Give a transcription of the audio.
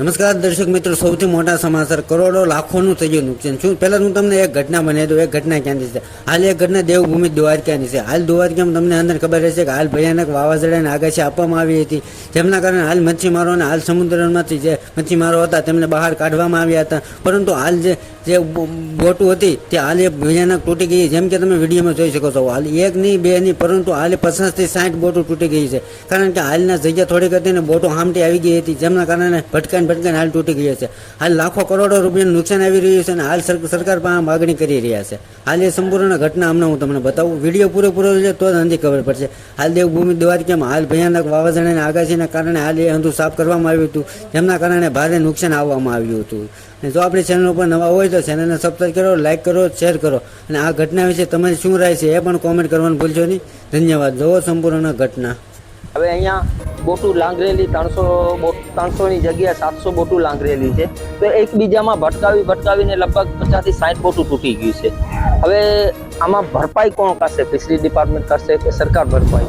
નમસ્કાર દર્શક મિત્રો, સૌથી મોટા સમાચાર કરોડો લાખોનું થઈ ગયું નુકસાન. શું? પહેલાં હું તમને એક ઘટના બનાવી દઉં એક ઘટના ક્યાંથી છે? હાલ એક ઘટના દેવભૂમિ દ્વારકાની છે. હાલ દ્વારકામાં તમને અંદર ખબર રહેશે કે હાલ ભયાનક વાવાઝોડાની આગાશી આપવામાં આવી હતી. જેમના કારણે હાલ મચ્છીમારોને હાલ સમુદ્રમાંથી જે મચ્છીમારો હતા તેમને બહાર કાઢવામાં આવ્યા હતા. પરંતુ હાલ જે જે બોટો હતી, તે હાલ એ ભયાનક તૂટી ગઈ. જેમ કે તમે વિડીયોમાં જોઈ શકો છો, હાલ એક નહીં, બે નહીં, પરંતુ હાલ પચાસથી સાઠ બોટો તૂટી ગઈ છે. કારણ કે હાલના જગ્યા થોડીક હતી ને બોટો હામટી આવી ગઈ હતી. જેમના કારણે ભટકાઈને ભટકાઈને હાલ તૂટી ગયો છે. હાલ લાખો કરોડો રૂપિયાનું નુકસાન આવી રહ્યું છે અને હાલ સરકાર પાસે માગણી કરી રહ્યા છે. હાલ એ સંપૂર્ણ ઘટના હમણાં હું તમને બતાવું. વીડિયો પૂરેપૂરો છે તો જ અંધી ખબર પડશે. હાલ દેવભૂમિ દ્વારકામાં હાલ ભયાનક વાવાઝોડાની આગાહીના કારણે હાલ એ અંધું સાફ કરવામાં આવ્યું હતું. જેમના કારણે ભારે નુકસાન આવવામાં આવ્યું હતું. અને જો આપણી ચેનલ ઉપર નવા હોય તો ચેનલને સબસ્ક્રાઈબ કરો લાઈક કરો શેર કરો. અને આ ઘટના વિશે તમારી શું રાય છે એ પણ કોમેન્ટ કરવાનું ભૂલશો નહીં. ધન્યવાદ. જોવો સંપૂર્ણ ઘટના. હવે અહીંયા બોટું લાંગરેલી ત્રણસો ત્રણસોની જગ્યાએ સાતસો બોટું લાંગરેલી છે. તો એકબીજામાં ભટકાવી ભટકાવીને લગભગ પચાસથી સાઠ બોટું તૂટી ગયું છે. હવે આમાં ભરપાઈ કોણ કરશે? ફિશરી ડિપાર્ટમેન્ટ કરશે કે સરકાર ભરપાઈ?